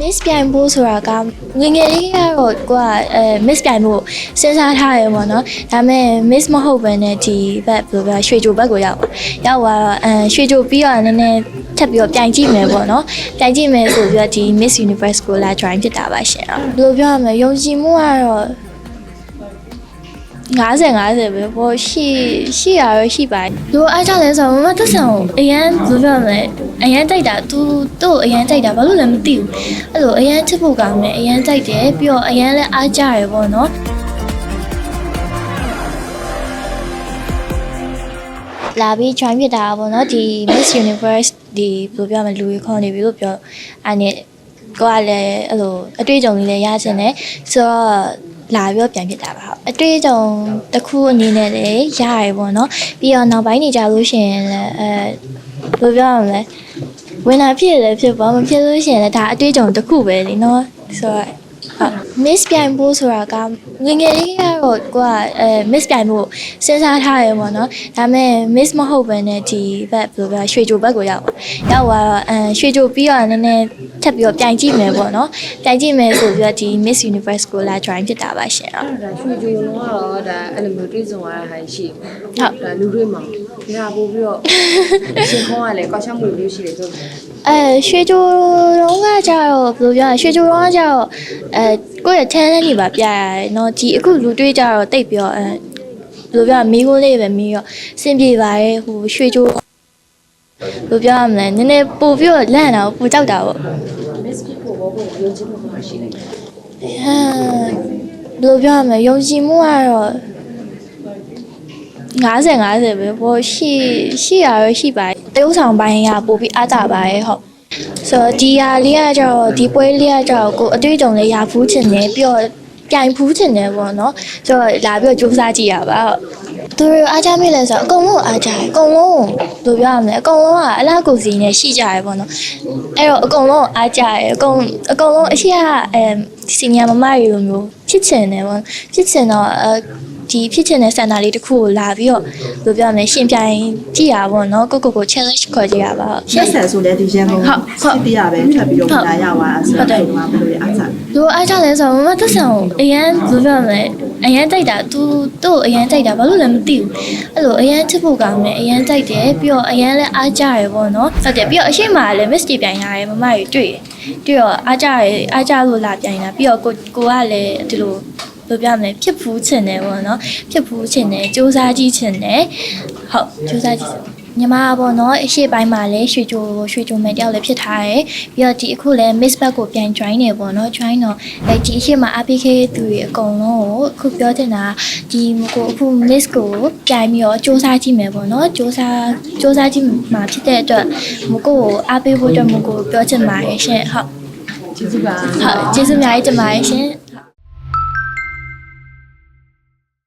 miss ပြိုင်ဖို့ဆိုတာကငယ်ငယ်လေးကတော့ကိုကအဲ miss ပြိုင်ဖို့စဉ်းစားထားရပေါ့နော်ဒါပေမဲ့ miss မဟုတ်ဘဲနဲ့ဒီဘက်ဘယ်လိုပြောရွှေကြိုဘက်ကိုရောက်ရောက်သွားတော့အဲရွှေကြိုပြီးတော့နည်းနည်းထပ်ပြီးတော့ပြိုင်ကြည့်မယ်ပေါ့နော်ပြိုင်ကြည့်မယ်ဆိုပြီးတော့ဒီ miss universe ကိုလာ join ဖြစ်တာပါရှင်ဘယ်လိုပြောရမလဲယုံကြည်မှုကတော့ 50 50ပဲပေါ့ရှိရှိရတော့ရှိပါတယ်။လိုအားကြလဲဆိုတော့မမသက်ဆန်ကိုအရန်ဘယ်လိုပြောမလဲအရန်ကြိုက်တာ तू သူ့ကိုအရန်ကြိုက်တာဘာလို့လဲမသိဘူး။အဲ့လိုအရန်ချစ်ဖို့ကောင်းတယ်အရန်ကြိုက်တယ်ပြီးတော့အရန်လည်းအားကြရပေါ့နော်။လာပြီး join ဖြစ်တာပေါ့နော်ဒီ Miss Universe ဒီဘယ်လိုပြောမလဲလူကြီးခေါ်နေပြီလို့ပြောအဲ့နဲ့ကိုကလည်းအဲ့လိုအတွေ့အကြုံလေးလည်းရချင်တယ်ဆိုတော့ လာပြီးတော့ပြန်ဖြစ်တာပါဟုတ်အတွေ့အကြုံတစ်ခုအနေနဲ့လည်းရရပေါ့နော်ပြီးတော့နောက်ပိုင်းနေကြလို့ရှိရင်လည်းအဲဘယ်လိုပြောရမလဲဝင်လာဖြစ်လည်းဖြစ်ပါမဖြစ်လို့ရှိရင်လည်းဒါအတွေ့အကြုံတစ်ခုပဲလीနော်ဆိုတော့ဟုတ် miss ပြိုင်ဖို့ဆိုတာကငယ်ငယ်လေးကတော့ကိုကအဲ miss ပြိုင်ဖို့စဉ်းစားထားရပေါ့နော်ဒါပေမဲ့ miss မဟုတ်ဘဲနဲ့ဒီဘက်ဘယ်လိုပြောရွှေကြိုဘက်ကိုရောက်ရောက်သွားတော့အဲရွှေကြိုပြီးတော့နည်းနည်းထပ်ပြီးတော့ပြိုင်ကြည့်မယ်ပေါ့နော်ပြိုင်ကြည့်မယ်ဆိုပြီးတော့ဒီ miss universe ကိုလာ join ဖြစ်တာပါရှင်ဟုတ်အဲ့ဒါရွှေကြိုလုံးကတော့ဒါအဲ့လိုမျိုးတွေးစုံရတာရှိတယ်ဟုတ်ဒါလူတွေမှာ ဒါပို့ပြီးတော့ရှင်ခေါင်းကလည်းကောက်ချက်မှုတွေရှိတယ်ဆိုတော့ အဲရွှေကြိုတော့ကကြတော့ဘယ်လိုပြောရလဲရွှေကြိုတော့ကကြတော့အဲကိုယ့်ရဲ့ talent တွေပါပြရတယ်เนาะဒီအခုလူတွေးကြတော့တိတ်ပြီးတော့အဲဘယ်လိုပြောရမီးကုန်းလေးပဲမီးရောစင်ပြေပါရဲ့ဟိုရွှေကြိုဘယ်လိုပြောရမလဲနည်းနည်းပို့ပြီးတော့လန့်တာပို့ကြောက်တာပေါ့ miss ဖြစ်ဖို့ဘောကိုယုံကြည်မှုမရှိလိုက်ဘူး ဟမ်ဘယ်လိုပြောရမလဲယုံကြည်မှုကတော့ 50 50ပဲပေါ့ရှိရှိရတော့ရှိပါတယ်တရုပ်ဆောင်ပိုင်းကပို့ပြီးအားတာပါရဲ့ဟုတ်ဆိုတော့ဒီဟာလေးကကျတော့ဒီပွဲလေးကကျတော့ကိုအတွေ့အကြုံလေးရဖူးချင်တယ်ပြီးတော့ပြိုင်ဖူးချင်တယ်ပေါ့နော်ဆိုတော့လာပြီးတော့စူးစမ်းကြည့်ရပါဟုတ်သူတို့အားကြမိလဲဆိုတော့အကုန်လုံးအားကြတယ်အကုန်လုံးဘယ်လိုပြောရမလဲအကုန်လုံးကအလားကိုစီနဲ့ရှိကြရပေါ့နော်အဲ့တော့အကုန်လုံးအားကြတယ်အကုန်အကုန်လုံးအရှိကအဲစီနီယာမမတွေလိုမျိုးဖြစ်ချင်တယ်ပေါ့ဖြစ်ချင်တော့အဲ ဒီဖြစ်ချင်တဲ့စံတာလေးတစ်ခုကိုလာပြီးတော့ဘယ်လိုပြောရမလဲရှင်ပြိုင်ကြည့်ရပါပေါ့နော်ကိုကိုကို challenge ခေါ်ကြည့်ရပါဟုတ်ရှက်ဆန်ဆိုလည်းဒီရန်ကုန်ဟုတ်ဟုတ်စစ်တရားပဲထပ်ပြီးတော့ဝင်လာရပါဆိုဟုတ်တယ်တော့ဒီမှာဘယ်လိုလဲအားစားလိုအားကြလဲဆိုတော့မမသက်ဆန်ကိုအရန်ဘယ်လိုပြောမလဲအရန်ကြိုက်တာ तू သူ့ကိုအရန်ကြိုက်တာဘာလို့လဲမသိဘူးအဲ့လိုအရန်ချစ်ဖို့ကောင်းတယ်အရန်ကြိုက်တယ်ပြီးတော့အရန်လည်းအားကြရပေါ့နော်ဟုတ်တယ်ပြီးတော့အရှိမကလည်း miss ပြိုင်ရတယ်မမကြီးတွေ့တယ်တွေ့တော့အားကြရအားကြလို့လာပြိုင်တာပြီးတော့ကိုကိုကလည်းဒီလို ဘယ်လိုပြောမလဲဖြစ်ဖူးချင်တယ်ပေါ့နော်ဖြစ်ဖူးချင်တယ်စူးစမ်းကြည့်ချင်တယ်ဟုတ်စူးစမ်းကြည့်ညီမပေါ့နော်အရှိပိုင်းမှာလည်းရွှေကြိုရွှေကြိုမယ်တယောက်လည်းဖြစ်ထားတယ်ပြီးတော့ဒီအခုလည်း miss back ကိုပြန် join နေပေါ့နော် join တော့အဲဒီအရှိမ APK သူတွေအကုန်လုံးကိုအခုပြောချင်တာဒီမကိုအခု miss ကိုပြန်ပြီးတော့စူးစမ်းကြည့်မယ်ပေါ့နော်စူးစမ်းစူးစမ်းကြည့်မှာဖြစ်တဲ့အတွက်မကိုကိုအားပေးဖို့အတွက်မကိုပြောချင်ပါတယ်ရှင်ဟုတ်ကျေးဇူးပါဟုတ်ကျေးဇူးအများကြီးတင်ပါတယ်ရှင်